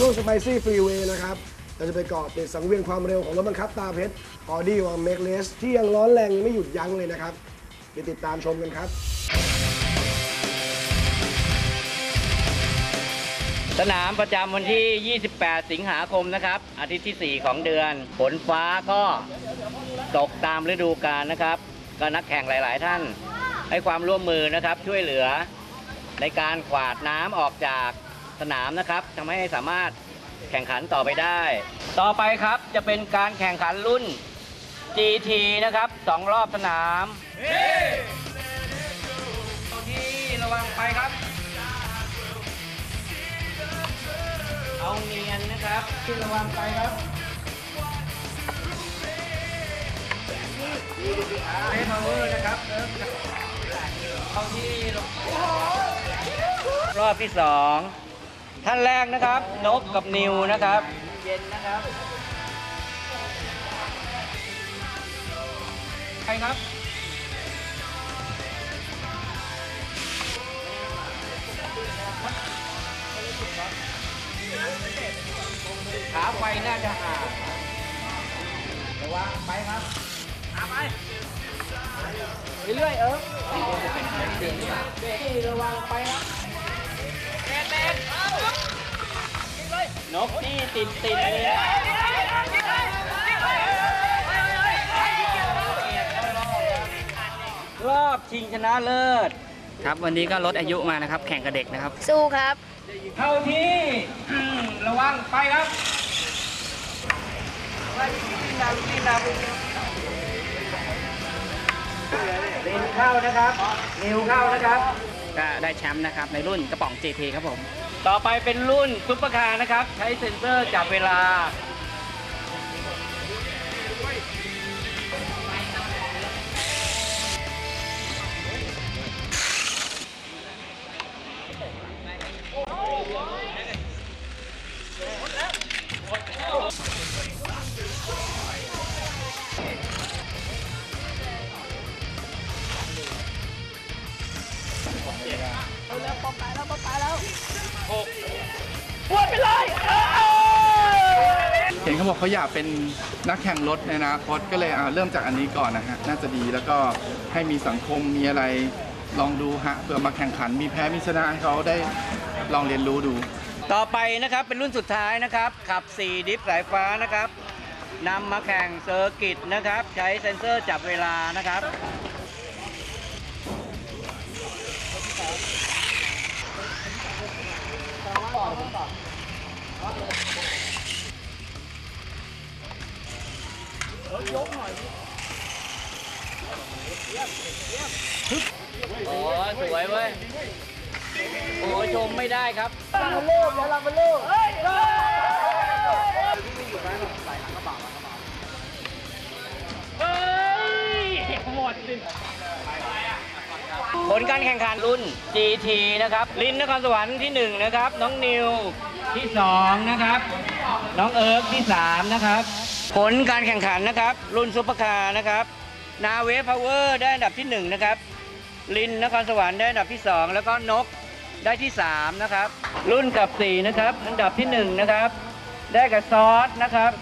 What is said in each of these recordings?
ช่วง Spicy Freeway นะครับ เราจะไปเกาะติดสังเวียนความเร็วของรถบังคับตาเพชร Audi w a m a k e l e s ที่ยังร้อนแรงไม่หยุดยั้งเลยนะครับไปติดตามชมกันครับ สนามประจำวันที่ 28 สิงหาคมนะครับ อาทิตย์ที่ 4 ของเดือน ฝนฟ้าก็ตกตามฤดูกาลนะครับ ก็นักแข่งหลาย ๆ ท่าน ให้ความร่วมมือนะครับช่วยเหลือในการกวาดน้ำออกจาก สนามนะครับทำให้สามารถแข่งขันต่อไปได้ ต่อไปครับจะเป็นการแข่งขันรุ่น GT นะครับสองรอบสนามที่ระวังไปครับ เอาเนียนนะครับที่ระวังไปครับเทพาวเวอร์นะครับเอิร์ฟเอาที่รอบที่สอง ท่านแรกนะครับ นกกับนิวนะครับ เย็นนะครับ ใครครับ ขาไฟน่าจะห่างระวังไปครับขาไป เรื่อยๆเออนี่ระวังไปครับเด็ดเด็ด นกที่ติดติดเลยรอบชิงชนะเลิศ ครับวันนี้ก็ลดอายุมานะครับ แข่งกับเด็กนะครับ สู้ครับ เข้าที่ระวังไปครับไปที่นำที่นำเล่นเข้านะครับนิวเข้านะครับ ก็ได้แชมป์นะครับในรุ่นกระป๋อง GT ครับผม ต่อไปเป็นรุ่นซุปเปอร์คาร์นะครับ ใช้เซ็นเซอร์จับเวลา เห็นเขาบอกเขาอยากเป็นนักแข่งรถในอนาคตก็เลยอ่าเริ่มจากอันนี้ก่อนนะฮะน่าจะดีแล้วก็ให้มีสังคมมีอะไรลองดูฮะเผื่อมาแข่งขันมีแพ้มีชนะให้เขาได้ลองเรียนรู้ดู ต่อไปนะครับเป็นรุ่นสุดท้ายนะครับ ขับ 4 ดิฟสายฟ้านะครับนำมาแข่งเซอร์กิตนะครับ ใช้เซ็นเซอร์จับเวลานะครับ โอ้สวยเว้ย โอ้ชมไม่ได้ครับผลการแข่งขันรุ่น GT นะครับ ลินนครสวรรค์ที่ 1 นะครับ น้องนิวที่ 2 นะครับ น้องเอิร์กที่ 3 นะครับ ผลการแข่งขันนะครับ รุ่นซุปเปอร์คาร์นะครับ นาเวฟพาวเวอร์ได้อันดับที่ 1 นะครับ ลินนครสวรรค์ได้อันดับที่ 2 แล้วก็นกได้ที่ 3 นะครับ รุ่นกับ 4 นะครับ อันดับที่ 1 นะครับ ได้กับซอสนะครับ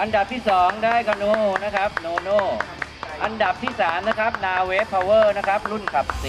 อันดับที่ 2 ได้กับโนนะครับโนโนอันดับที่ 3 นะครับ นาเวฟพาวเวอร์นะครับ รุ่นขับ 4